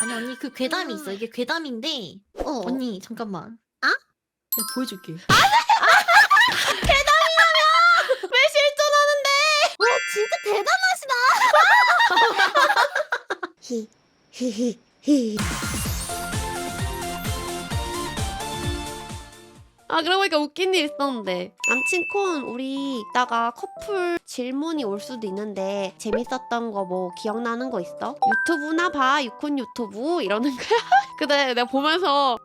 아니 언니 그 괴담이 있어. 이게 괴담인데 어. 언니 잠깐만. 아? 내가 보여줄게. 왜 실존하는데? 와 진짜 대단하시다. 히 히히 히. 아 그러고 보니까 웃긴 일 있었는데 남친 콘 우리 이따가 커플 질문이 올 수도 있는데 재밌었던 거 뭐 기억나는 거 있어? 유튜브나 봐. 유콘 유튜브. 이러는 거야. 근데 내가 보면서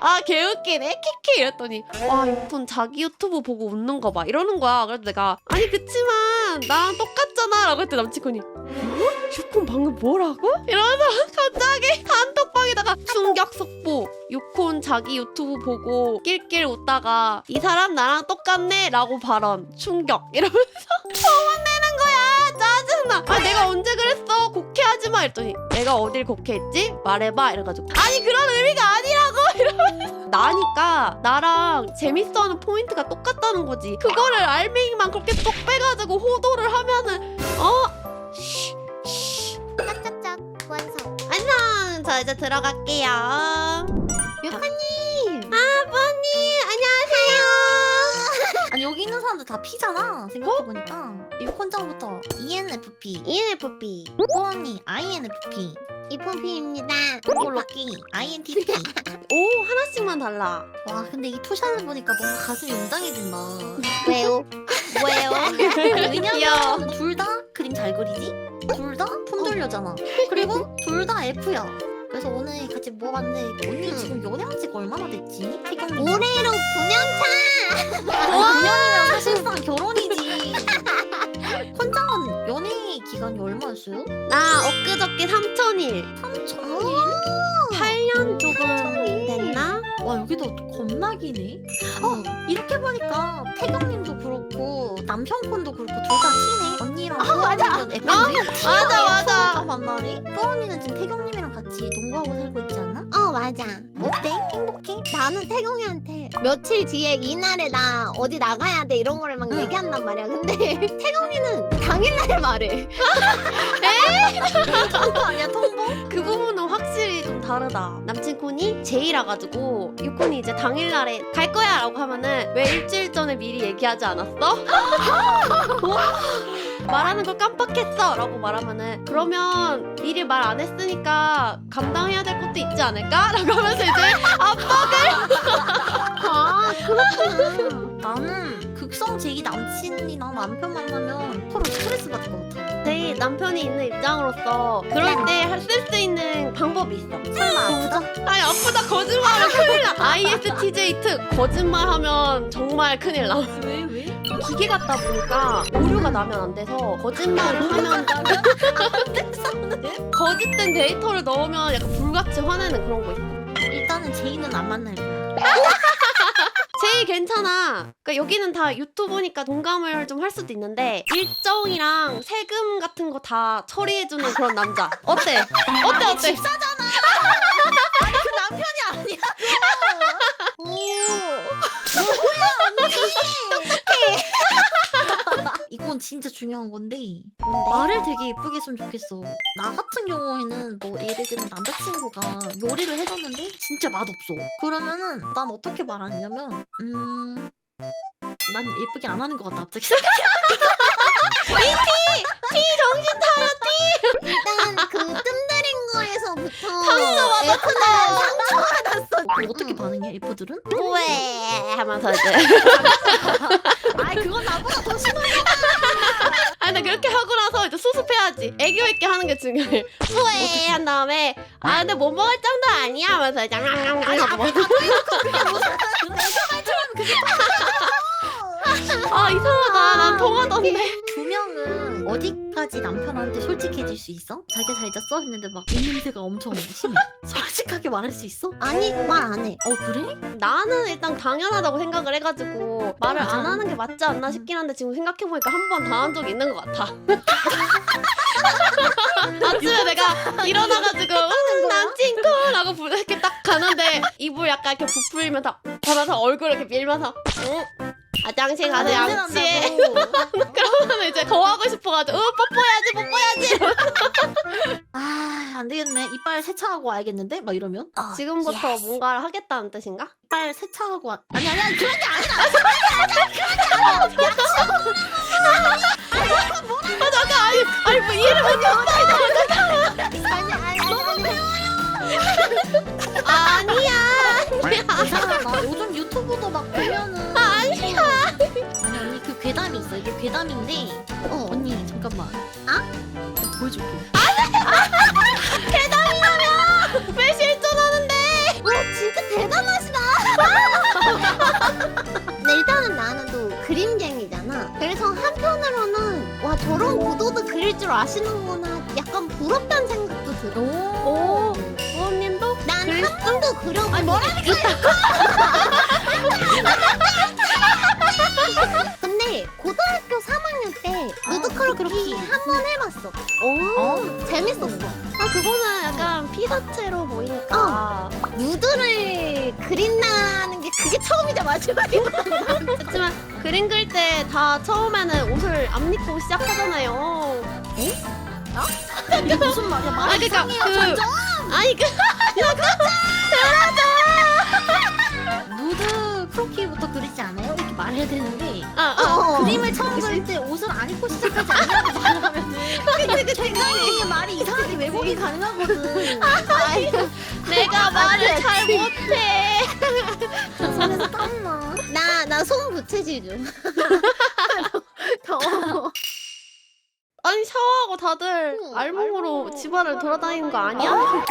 아 개웃기네. 키키 이랬더니 와 유콘 자기 유튜브 보고 웃는 거 봐. 이러는 거야. 그래서 내가 아니 그치만 나랑 똑같잖아. 라고 했더니 남친 콘이. 뭐? 유콘 방금 뭐라고? 이러면서 갑자기 단톡방에다가 충격 속보 유콘 자기 유튜브 보고 낄낄 웃다가 이 사람 나랑 똑같네. 라고 발언. 충격. 이러면서. 거야 짜증나 아 내가 언제 그랬어 곡해하지 마 이랬더니 내가 어딜 곡해했지? 말해봐 이래가지고 아니 그런 의미가 아니라고 이러면서 나니까 나랑 재밌어하는 포인트가 똑같다는 거지 그거를 알맹이만 그렇게 똑 빼가지고 호도를 하면은 어? 쉬, 쉬. 짝짝짝 완성. 안녕 저 이제 들어갈게요 있는 사람들 다 P잖아. 생각해보니까 유콘장부터 ENFP, ENFP 소언니 INFP, 이쁜피입니다. 동골로끼 INTP. 오 하나씩만 달라 와 근데 이 투샷을 보니까 뭔가 가슴이 웅장해진다. 왜요? 왜요? 귀여워. 왜냐면 둘 다 그림 잘 그리지? 둘 다 품돌려잖아. 그리고 둘 다 F야. 그래서 오늘 같이 모아봤는데 언니 음. 지금 연애한 지가 얼마나 됐지? 태경님. 올해로 9년 차. 9년이면 사실상 결혼이지. 혼장은 연애 기간이 얼마였어요? 나 엊그저께 3천일 3천일? 8년 조금 됐나? 와 여기도 겁나기네. 어 이렇게 보니까 태경님도 그렇고 남편분도 그렇고 둘다 T네. 언니랑 아 맞아. F인데 맞아 맞아 만나네. 또 언니는 지금 태경님이랑 같이 농구하고 살고 있지 않나? 어 맞아. 어때? 행복해? 나는 태경이한테 며칠 뒤에 이날에 나 어디 나가야 돼 이런 거를 막 응. 얘기한단 말이야. 근데 태경이는 당일날 말해. 통보 아니야 통보? 그 부분은 확실히 좀 다르다 남친 콘이 제이라 가지고 유콘이 이제 당일날에 갈 거야 라고 하면은 왜 일주일 전에 미리 얘기하지 않았어? 말하는 걸 깜빡했어 라고 말하면은 그러면 미리 말 안 했으니까 감당해야 될 것도 있지 않을까? 라고 하면서 이제 아 나는 극성 제이 남친이나 남편 만나면 서로 스트레스 받을 것 같아. 제이 남편이 있는 입장으로서 그럴 때 쓸 수 있는 방법이 있어 설마 아프다? 아니 아프다 나 ISTJ 특 거짓말하면 정말 큰일 나 왜 왜? 기계 같다 보니까 오류가 나면 안 돼서 거짓말을 하면 거짓된 데이터를 넣으면 약간 불같이 화내는 그런 거 있어. 일단은 제이는 안 만날 거야. 제일 괜찮아. 그러니까 여기는 다 유튜브니까 동감을 좀 할 수도 있는데 일정이랑 세금 같은 거 다 처리해주는 그런 남자. 어때? 어때 어때? 집사잖 이건 진짜 중요한 건데 말을 되게 예쁘게 했으면 좋겠어. 나 같은 경우에는 뭐 예를 들면 남자친구가 요리를 해줬는데 진짜 맛없어. 그러면은 난 어떻게 말하냐면 음. 난 예쁘게 안 하는 것 같다 갑자기 일단 하면서 이제. 아이 그건 나보다 더 심해 아 근데 그렇게 하고 나서 이제 수습해야지. 애교 있게 하는 게 중요해. 후회 한 다음에. 아 근데 못 먹을 정도 아니야? 하면서 이제 냥냥냥 하고. 먹아 이상하다. 난 통하던데 두 명은 어디까지 남편한테 솔직해질 수 있어? 자기가 잘 잤어? 했는데 막 입냄새가 엄청 심해 솔직하게 말할 수 있어? 아니 말 안 해. 어 그래? 나는 일단 당연하다고 생각을 해가지고 말을 안. 하는 게 맞지 않나 싶긴 한데 지금 생각해보니까 한 번 당한 적이 있는 것 같아 아침에 내가 일어나가지고 음, 콜 하고 이렇게 딱 가는데 입을 약간 이렇게 부풀리면서 하면서 얼굴 이렇게 밀면서 응? 아, 가서 냄새 양치해. 그러면 이제 더 하고 싶어가지고, 어, 뽀뽀해야지, 뽀뽀해야지. 아, 안 되겠네. 이빨 세차하고 와야겠는데? 막 이러면. 어, 지금부터 예스. 뭔가를 하겠다는 뜻인가? 이빨 세차하고 와. 아니, 아니, 아니, 그런 게 아니라. 아, 잠깐, 아니, 아니, 뭐 이해를. 아니 아니 아니 아니야. 이상하다. 요즘 유튜브도 막 보면은. 있어. 이게 괴담인데. 어 언니, 잠깐만. 아? 보여줄게. 왜 실존하는데? 와 진짜 대단하시다 근데 일단은 나는 또 그림쟁이잖아 그래서 한편으로는 와 저런 구도도 그릴 줄 아시는구나 약간 부럽다는 생각도 들어 오, 부모님도? 난 한 번도 그려본 아니 뭐라니까 때 누드크로키 한번 해봤어 오. 재밌었어 아, 그거는 약간 피사체로 보이니까. 누드를 그린다는 게 그게 처음이자 마지막이야 그렇지만 그림 그릴 때 다 처음에는 옷을 안 입고 시작하잖아요. 이게 무슨 말이야? 말 아, 그니까, 이상해요, 그, 점점. 아니, 그, 누드 크로키부터 그리지 않아요? 이렇게 말해야 되는데 시작하지 굉장히 말이 이상하게 왜곡이 가능하거든. 내가 말을 잘 못해. 손에서 땀나. 나나 손 부채질 좀. 더워 아니, 샤워하고 다들 응, 알몸으로 알몸으로 집안을 돌아다니는 거 아니야?